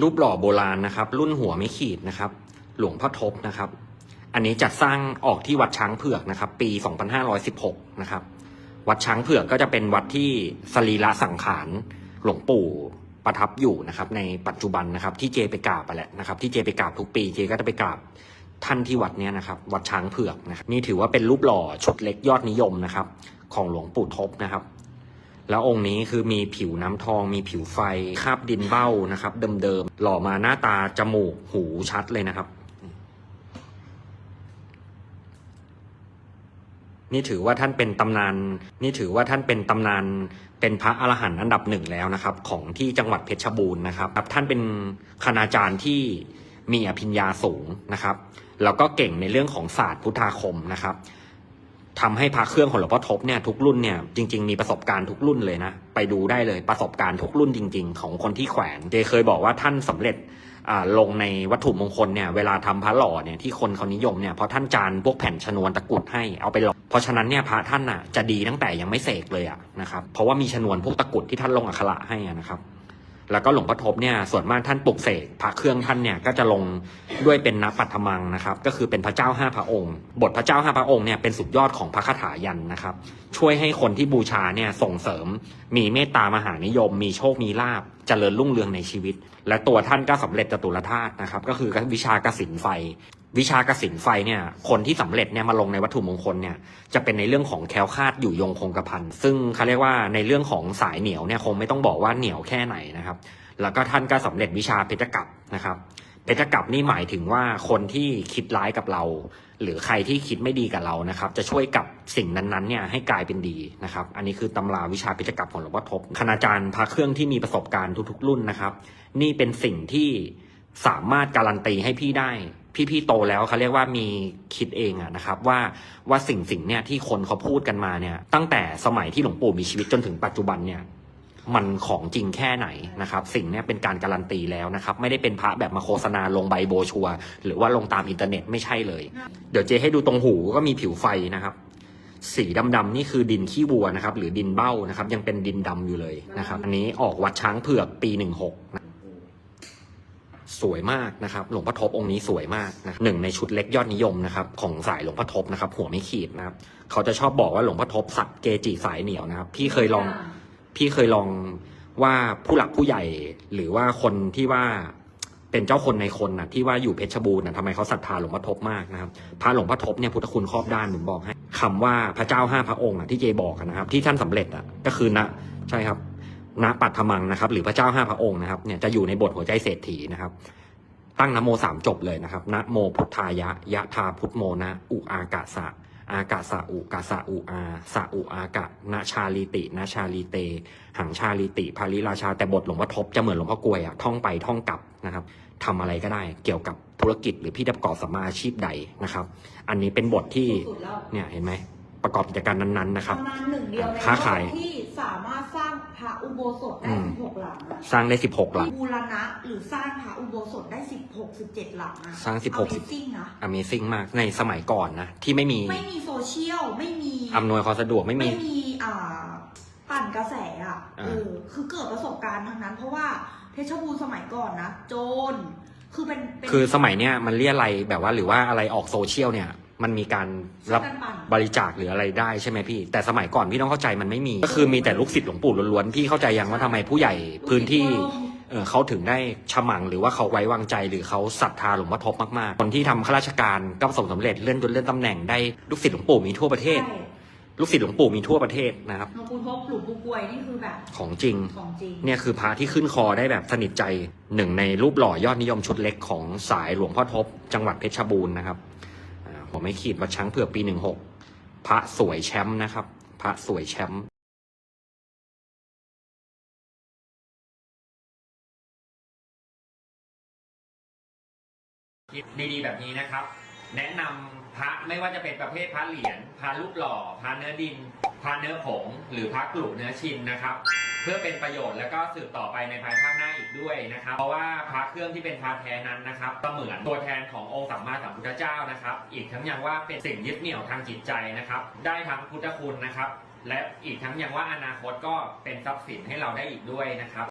รูปหล่อโบราณนะครับ รุ่นหัวไม่ขีดนะครับ หลวงพ่อทบนะครับ อันนี้จัดสร้างออกที่วัดช้างเผือกนะครับ ปี 2516 นะครับ วัดช้างเผือกก็จะเป็นวัดที่สรีระสังขารหลวงปู่ประทับอยู่นะครับ ในปัจจุบันนะครับ ที่เจไปกราบไปแหละนะครับ ที่เจไปกราบทุกปีเจก็จะไปกราบท่านที่วัดเนี้ยนะครับ วัดช้างเผือกนะครับนี่ถือว่าเป็นรูปหล่อชุดเล็กยอดนิยมนะครับ ของหลวงปู่ทบนะครับ แล้วองค์นี้คือมีผิวน้ำทอง มีผิวไฟคาบดินเบ้านะครับ เดิมๆ หล่อมาหน้าตาจมูกหูชัดเลยนะครับ นี่ถือว่าท่านเป็นตำนาน นี่ถือว่าท่านเป็นตำนาน เป็นพระอรหันต์อันดับหนึ่งแล้วนะครับ ของที่จังหวัดเพชรบูรณ์นะครับ ท่านเป็นคณาจารย์ที่มีอภิญญาสูงนะครับ แล้วก็เก่งในเรื่องของศาสตร์พุทธาคมนะครับ ทำให้พระเครื่องของหลวงพ่อทบเนี่ยทุกรุ่นเนี่ยจริง ๆมีประสบการณ์ทุกรุ่นเลยนะ ไปดูได้เลยประสบการณ์ทุกรุ่นจริง ๆ ของคนที่แขวนเจเคยบอกว่าท่านสำเร็จลงในวัตถุมงคลเนี่ยเวลาทำพระหล่อเนี่ยที่คนเขานิยมเนี่ยเพราะท่านจานพวกแผ่นชนวนตะกุดให้เอาไปหล่อเพราะฉะนั้นเนี่ยพระท่านอะจะดีตั้งแต่ยังไม่เสกเลยอะนะครับเพราะว่ามีชนวนพวกตะกุดที่ท่านลงอักขระให้นะครับ แล้วก็หลวงพ่อทบเนี่ยส่วนมากท่านปลุกเสกพระเครื่องท่านเนี่ยก็จะลงด้วยเป็นนปัตถมังนะครับ ก็คือเป็นพระเจ้าห้าพระองค์ บทพระเจ้าห้าพระองค์เนี่ยเป็นสุดยอดของพระคาถายันนะครับ ช่วยให้คนที่บูชาเนี่ยส่งเสริม มีเมตตามหานิยม มีโชคมีลาบเจริญรุ่งเรืองในชีวิต และตัวท่านก็สำเร็จจตุรธาตุนะครับ ก็คือวิชากสินไฟ วิชากสินไฟเนี่ย คนที่สำเร็จเนี่ยมาลงในวัตถุมงคลเนี่ย จะเป็นในเรื่องของแคล้วคาดอยู่ยงคงกระพันซึ่งเขาเรียกว่าในเรื่องของสายเหนียวเนี่ยคงไม่ต้องบอกว่าเหนียวแค่ไหนนะครับ แล้วก็ท่านก็สำเร็จวิชาเพชรกัปนะครับ เพชรกัปนี่หมายถึงว่าคนที่คิดร้ายกับเรา หรือใครที่คิดไม่ดีกับเรานะครับ จะช่วยกับสิ่งนั้นๆเนี่ยให้กลายเป็นดีนะครับ อันนี้คือตำราวิชาเพชรกัปของหลวงพ่อทบคณาจารย์พระเครื่องที่มีประสบการณ์ทุกๆ รุ่นนะครับ นี่เป็นสิ่งที่สามารถการันตีให้พี่ได้ พี่ๆโตแล้วเขาเรียกว่ามีคิดเองอะนะครับ ว่าว่าสิ่งสิ่งเนี่ยที่คนเขาพูดกันมาเนี่ย ตั้งแต่สมัยที่หลวงปู่มีชีวิตจนถึงปัจจุบันเนี่ย มันของจริงแค่ไหนนะครับ สิ่งนี้เป็นการการันตีแล้วนะครับ ไม่ได้เป็นพระแบบมาโฆษณาลงใบโบชัวร์หรือว่าลงตามอินเทอร์เน็ตไม่ใช่เลย เดี๋ยวเจให้ดูตรงหูก็มีผิวไฟนะครับ สีดำๆนี่คือดินขี้วัวนะครับ หรือดินเบ้านะครับ ยังเป็นดินดำอยู่เลยนะครับ อันนี้ออกวัดช้างเผือกปีหนึ่งหกนะสวยมากนะครับ หลวงพ่อทบองค์นี้สวยมากนะหนึ่งในชุดเล็กยอดนิยมนะครับของสายหลวงพ่อทบนะครับ หัวไม่ขีดนะครับ เขาจะชอบบอกว่าหลวงพ่อทบสักเกจิสายเหนียวนะครับ พี่เคยลอง พี่เคยลองว่าผู้หลักผู้ใหญ่หรือว่าคนที่ว่าเป็นเจ้าคนในคนนะที่ว่าอยู่เพชรบูรณ์นะทำไมเขาศรัทธาหลวงพ่อทบมากนะครับพระหลวงพ่อทบเนี่ยพุทธคุณครอบด้านผมบอกให้คำว่าพระเจ้าห้าพระองค์อะที่เจบอกนะครับ ที่ท่านสำเร็จอะก็คือนะใช่ครับณปัทมังนะครับ หรือพระเจ้าห้าพระองค์นะครับเนี่ยจะอยู่ในบทหัวใจเศรษฐีนะครับ ตั้งนโมสามจบเลยนะครับนะโมพุทธายะยะธาพุทโมนะอุอากาสะ อากาสะอุกาสะอุอาสะอุอากะนะชาลีตินะชาลีเต หังชาลีติภาริราชาแต่บทหลวงพ่อทบจะเหมือนหลวงพ่อกลวยอะท่องไปท่องกลับนะครับทำอะไรก็ได้เกี่ยวกับธุรกิจหรือพี่ประกอบสัมมาอาชีพใดนะครับ อันนี้เป็นบทที่สุดๆแล้วเนี่ยเห็นไหมประกอบกิจการนั้นๆนะครับ ตำนานหนึ่งเดียวในค้าขายโลกที่ อุโบสถอืได้มสิบหกหลังอะสร้างได้16หลัง บูรณะหรือสร้างพระอุโบสถได้สิบหกสิบเจ็ดหลังอะสร้าง16 Amazing นะ Amazing มากในสมัยก่อนนะ ที่ไม่มีไม่มีโซเชียลไม่มี อำนวยความสะดวกไม่มี ไม่มีอ่าปั่นกระแสอะอ่า เออคือเกิดประสบการณ์ทั้งนั้น เพราะว่าเพชรบูรณ์สมัยก่อนนะโจรคือเป็นเป็นคือสมัยเนี้ยมันเรียอะไรยแบบว่าหรือว่าอะไรออกโซเชียลเนี่ย มันมีการรับช่วยกันปั่นบริจาคหรืออะไรได้ใช่ไหมพี่ แต่สมัยก่อนพี่ต้องเข้าใจมันไม่มี ก็คือมีแต่ลูกศิษย์หลวงปู่ล้วนๆพี่เข้าใจยังว่าทำไมผู้ใหญ่พื้นที่เออเขาถึงได้ฉมังหรือว่าเขาไว้วางใจหรือเขาศรัทธาหลวงพ่อทบมากๆ คนที่ทำข้าราชการก็ประสบสำเร็จเลื่อนจนเลื่อนตำแหน่งได้ลูกศิษย์หลวงปู่มีทั่วประเทศใช่ลูกศิษย์หลวงปู่มีทั่วประเทศนะครับหลวงปู่ทบหลวงปู่กลวยนี่คือแบบของจริงของจริงเนี่ยคือพระที่ขึ้นคอได้แบบสนิทใจหนึ่งในรูปหล่อยอดนิยมชุดเล็กของสายหลวงพ่อทบ จังหวัดเพชรบูรณ์นะครับอ่า ผมไม่ขีดวัดช้างเผือกปีหนึ่งหกพระสวยแชมป์นะครับ พระสวยแชมป์ดีๆแบบนี้นะครับ แนะนำพระไม่ว่าจะเป็นประเภทพระเหรียญพระลูกหล่อพระเนื้อดินพระเนื้อผง หรือพระกลุ่เนื้อชินนะครับ พื่อเป็นประโยชน์แล้วก็สืบต่อไปในภายภาคหน้าอีกด้วยนะครับ เพราะว่าพระเครื่องที่เป็นพระแท้นั้นนะครับก็เหมือนตัวแทนขององค์สัมมาสัมพุทธเจ้านะครับ อีกทั้งยังว่าเป็นสิ่งยึดเหนี่ยวทางจิตใจนะครับ ได้ทั้งพุทธคุณนะครับ และอีกทั้งยังว่าอนาคตก็เป็นทรัพย์สินให้เราได้อีกด้วยนะครับ